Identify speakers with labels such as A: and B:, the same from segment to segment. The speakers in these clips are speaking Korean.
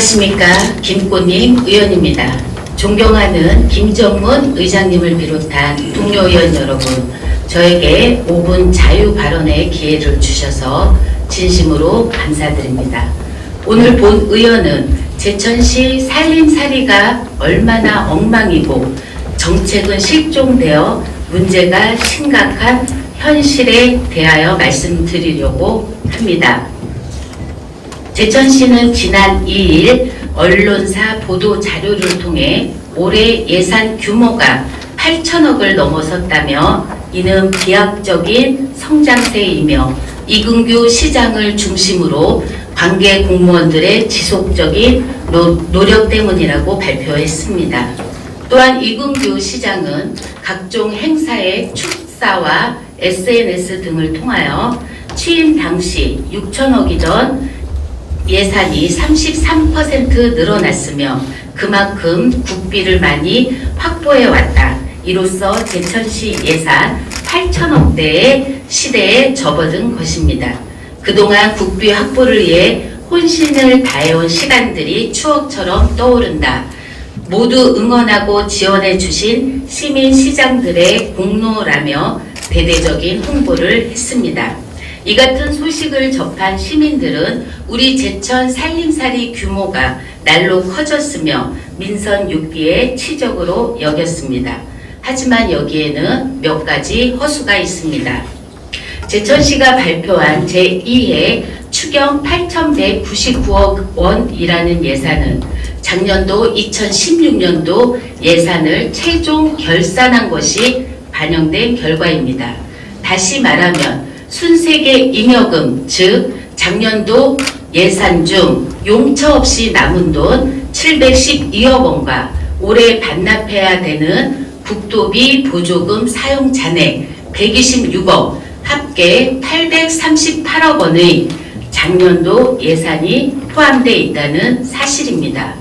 A: 안녕하십니까. 김꽃님 의원입니다. 존경하는 김정문 의장님을 비롯한 동료 의원 여러분, 저에게 5분 자유 발언의 기회를 주셔서 진심으로 감사드립니다. 오늘 본 의원은 제천시 살림살이가 얼마나 엉망이고 정책은 실종되어 문제가 심각한 현실에 대하여 말씀드리려고 합니다. 제천 시는 지난 2일 언론사 보도 자료를 통해 올해 예산 규모가 8천억을 넘어섰다며 이는 비약적인 성장세이며 이근규 시장을 중심으로 관계 공무원들의 지속적인 노, 노력 때문이라고 발표했습니다. 또한 이근규 시장은 각종 행사의 축사와 SNS 등을 통하여 취임 당시 6천억이던 예산이 33% 늘어났으며 그만큼 국비를 많이 확보해 왔다. 이로써 제천시 예산 8천억대의 시대에 접어든 것입니다. 그동안 국비 확보를 위해 혼신을 다해온 시간들이 추억처럼 떠오른다. 모두 응원하고 지원해 주신 시민 시장들의 공로라며 대대적인 홍보를 했습니다. 이 같은 소식을 접한 시민들은 우리 제천 살림살이 규모가 날로 커졌으며 민선 6기의 치적으로 여겼습니다. 하지만 여기에는 몇 가지 허수가 있습니다. 제천시가 발표한 제2회 추경 8,199억 원이라는 예산은 작년도 2016년도 예산을 최종 결산한 것이 반영된 결과입니다. 다시 말하면 순세계 잉여금, 즉 작년도 예산 중 용처 없이 남은 돈 712억 원과 올해 반납해야 되는 국도비 보조금 사용 잔액 126억 합계 838억 원의 작년도 예산이 포함되어 있다는 사실입니다.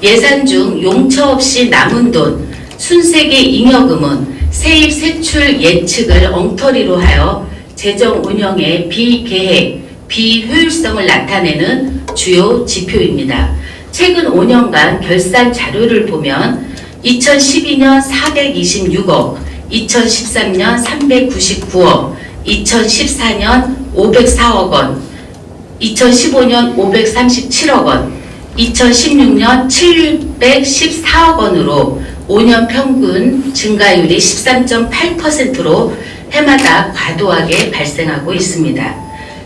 A: 예산 중 용처 없이 남은 돈 순세계 잉여금은 세입 세출 예측을 엉터리로 하여 재정 운영의 비계획, 비효율성을 나타내는 주요 지표입니다. 최근 5년간 결산 자료를 보면 2012년 426억, 2013년 399억, 2014년 504억 원, 2015년 537억 원, 2016년 714억 원으로 5년 평균 증가율이 13.8%로 해마다 과도하게 발생하고 있습니다.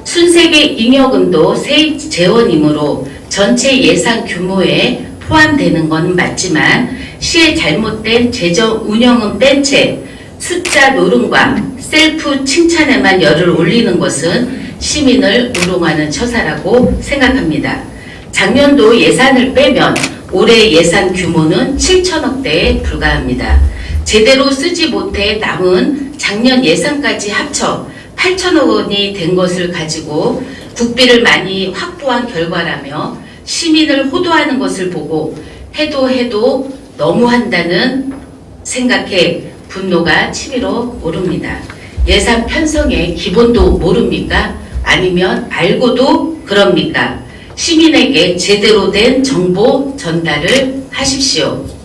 A: 순세계 잉여금도 세입 재원이므로 전체 예산 규모에 포함되는 건 맞지만 시의 잘못된 재정 운영은 뺀 채 숫자 노름과 셀프 칭찬에만 열을 올리는 것은 시민을 우롱하는 처사라고 생각합니다. 작년도 예산을 빼면 올해 예산 규모는 7천억대에 불과합니다. 제대로 쓰지 못해 남은 작년 예산까지 합쳐 8천억 원이 된 것을 가지고 국비를 많이 확보한 결과라며 시민을 호도하는 것을 보고 해도 해도 너무한다는 생각에 분노가 치밀어 오릅니다. 예산 편성의 기본도 모릅니까? 아니면 알고도 그럽니까? 시민에게 제대로 된 정보 전달을 하십시오.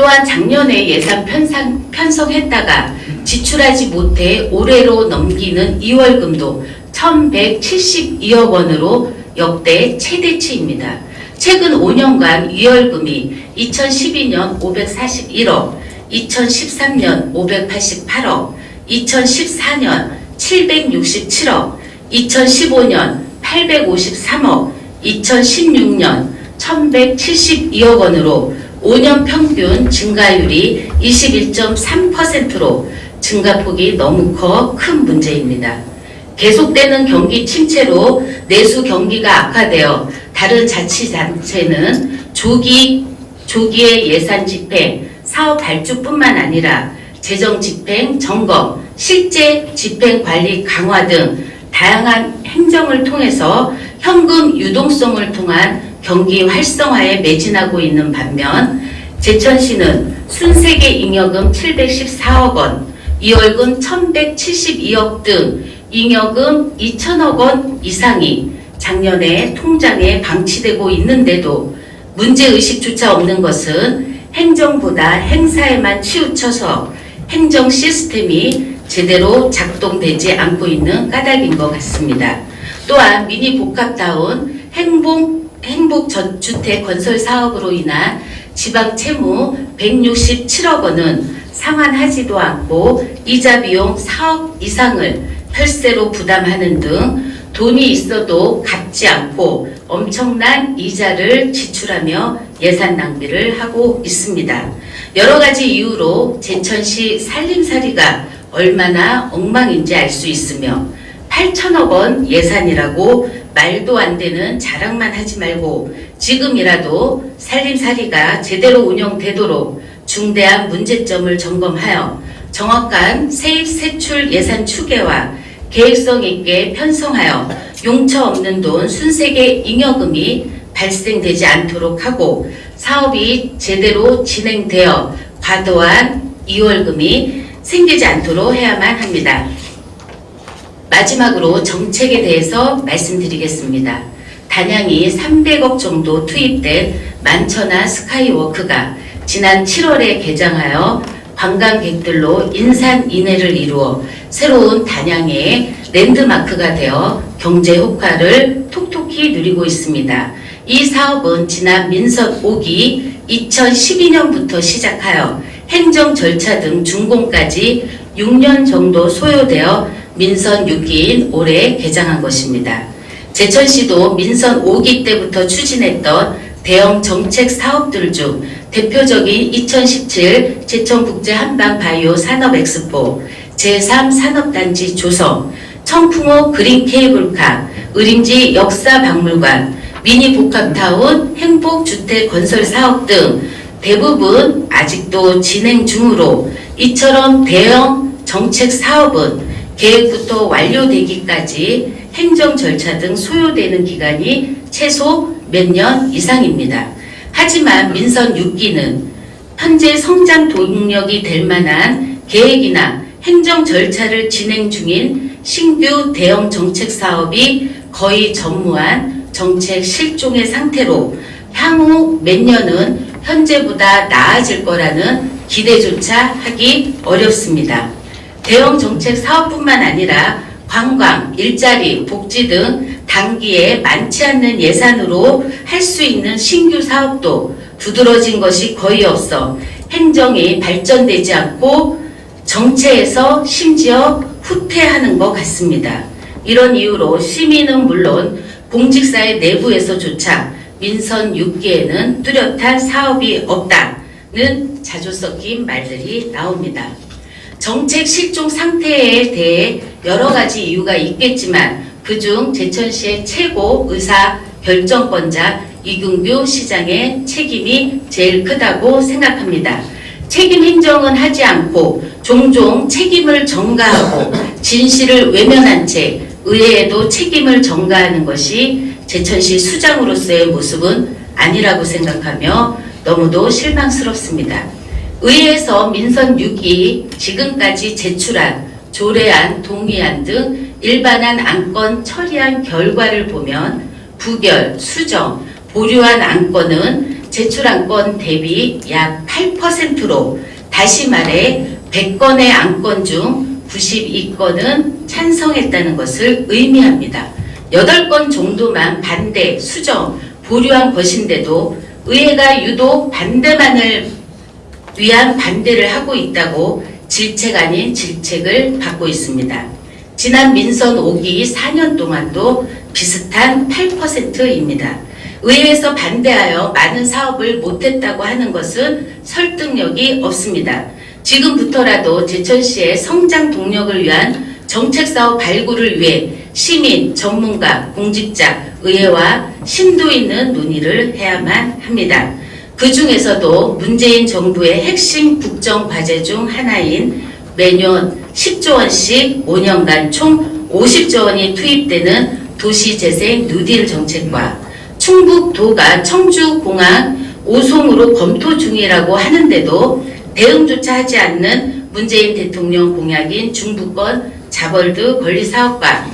A: 또한 작년에 예산 편상, 편성했다가 지출하지 못해 올해로 넘기는 2월금도 1172억 원으로 역대 최대치입니다. 최근 5년간 2월금이 2012년 541억, 2013년 588억, 2014년 767억, 2015년 853억, 2016년 1172억 원으로 5년 평균 증가율이 21.3%로 증가폭이 너무 커 큰 문제입니다. 계속되는 경기 침체로 내수 경기가 악화되어 다른 자치단체는 조기, 조기의 예산 집행, 사업 발주뿐만 아니라 재정 집행, 점검, 실제 집행 관리 강화 등 다양한 행정을 통해서 현금 유동성을 통한 경기 활성화에 매진하고 있는 반면 제천시는 순세계 잉여금 714억 원, 이월금 1172억 등 잉여금 2천억 원 이상이 작년에 통장에 방치되고 있는데도 문제의식조차 없는 것은 행정보다 행사에만 치우쳐서 행정 시스템이 제대로 작동되지 않고 있는 까닭인 것 같습니다. 또한 미니 복합타운 행복, 행복주택 건설 사업으로 인한 지방 채무 167억 원은 상환하지도 않고 이자 비용 4억 이상을 혈세로 부담하는 등 돈이 있어도 갚지 않고 엄청난 이자를 지출하며 예산 낭비를 하고 있습니다. 여러 가지 이유로 제천시 살림살이가 얼마나 엉망인지 알 수 있으며 8천억 원 예산이라고 말도 안 되는 자랑만 하지 말고 지금이라도 살림살이가 제대로 운영되도록 중대한 문제점을 점검하여 정확한 세입 세출 예산 추계와 계획성 있게 편성하여 용처 없는 돈 순세계 잉여금이 발생되지 않도록 하고 사업이 제대로 진행되어 과도한 이월금이 생기지 않도록 해야만 합니다. 마지막으로 정책에 대해서 말씀드리겠습니다. 단양이 300억 정도 투입된 만천하 스카이워크가 지난 7월에 개장하여 관광객들로 인산인해를 이루어 새로운 단양의 랜드마크가 되어 경제 효과를 톡톡히 누리고 있습니다. 이 사업은 지난 민선 5기 2012년부터 시작하여 행정 절차 등 준공까지 6년 정도 소요되어 민선 6기인 올해 개장한 것입니다. 제천시도 민선 5기 때부터 추진했던 대형 정책 사업들 중 대표적인 2017 제천국제 한방 바이오 산업 엑스포, 제3 산업단지 조성, 청풍호 그린 케이블카, 의림지 역사박물관, 미니 복합타운 행복주택 건설 사업 등 대부분 아직도 진행 중으로 이처럼 대형 정책 사업은 계획부터 완료되기까지 행정 절차 등 소요되는 기간이 최소 몇 년 이상입니다. 하지만 민선 6기는 현재 성장 동력이 될 만한 계획이나 행정 절차를 진행 중인 신규 대형 정책 사업이 거의 전무한 정책 실종의 상태로 향후 몇 년은 현재보다 나아질 거라는 기대조차 하기 어렵습니다. 대형 정책 사업뿐만 아니라 관광, 일자리, 복지 등 단기에 많지 않는 예산으로 할 수 있는 신규 사업도 두드러진 것이 거의 없어 행정이 발전되지 않고 정체에서 심지어 후퇴하는 것 같습니다. 이런 이유로 시민은 물론 공직사회 내부에서조차 민선 6기에는 뚜렷한 사업이 없다는 자주 섞인 말들이 나옵니다. 정책 실종 상태에 대해 여러 가지 이유가 있겠지만 그중 제천시의 최고 의사 결정권자 이균규 시장의 책임이 제일 크다고 생각합니다. 책임 행정은 하지 않고 종종 책임을 전가하고 진실을 외면한 채 의회에도 책임을 전가하는 것이 제천시 수장으로서의 모습은 아니라고 생각하며 너무도 실망스럽습니다. 의회에서 민선 6이 지금까지 제출한 조례안, 동의안 등 일반안 안건 처리한 결과를 보면 부결, 수정, 보류한 안건은 제출 안건 대비 약 8%로 다시 말해 100건의 안건 중 92건은 찬성했다는 것을 의미합니다. 8건 정도만 반대, 수정, 보류한 것인데도 의회가 유독 반대만을 위한 반대를 하고 있다고 질책 아닌 질책을 받고 있습니다. 지난 민선 5기 4년 동안도 비슷한 8%입니다. 의회에서 반대하여 많은 사업을 못했다고 하는 것은 설득력이 없습니다. 지금부터라도 제천시의 성장 동력을 위한 정책사업 발굴을 위해 시민, 전문가, 공직자, 의회와 심도 있는 논의를 해야만 합니다. 그 중에서도 문재인 정부의 핵심 국정 과제 중 하나인 매년 10조 원씩 5년간 총 50조 원이 투입되는 도시재생 누딜 정책과 충북도가 청주공항 오송으로 검토 중이라고 하는데도 대응조차 하지 않는 문재인 대통령 공약인 중부권 자벌드 권리 사업과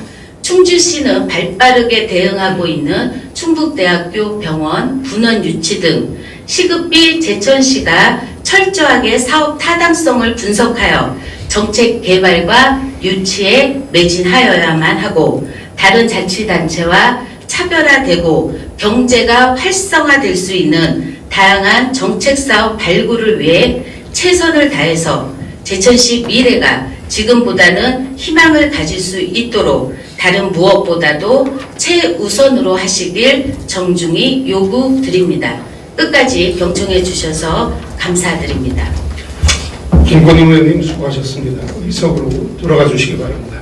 A: 충주시는 발빠르게 대응하고 있는 충북대학교 병원, 분원 유치 등 시급비 제천시가 철저하게 사업 타당성을 분석하여 정책 개발과 유치에 매진하여야만 하고 다른 자치단체와 차별화되고 경제가 활성화될 수 있는 다양한 정책 사업 발굴을 위해 최선을 다해서 제천시 미래가 지금보다는 희망을 가질 수 있도록 다른 무엇보다도 최우선으로 하시길 정중히 요구드립니다. 끝까지 경청해 주셔서 감사드립니다.
B: 김건희 의원님 수고하셨습니다. 의석으로 돌아가 주시기 바랍니다.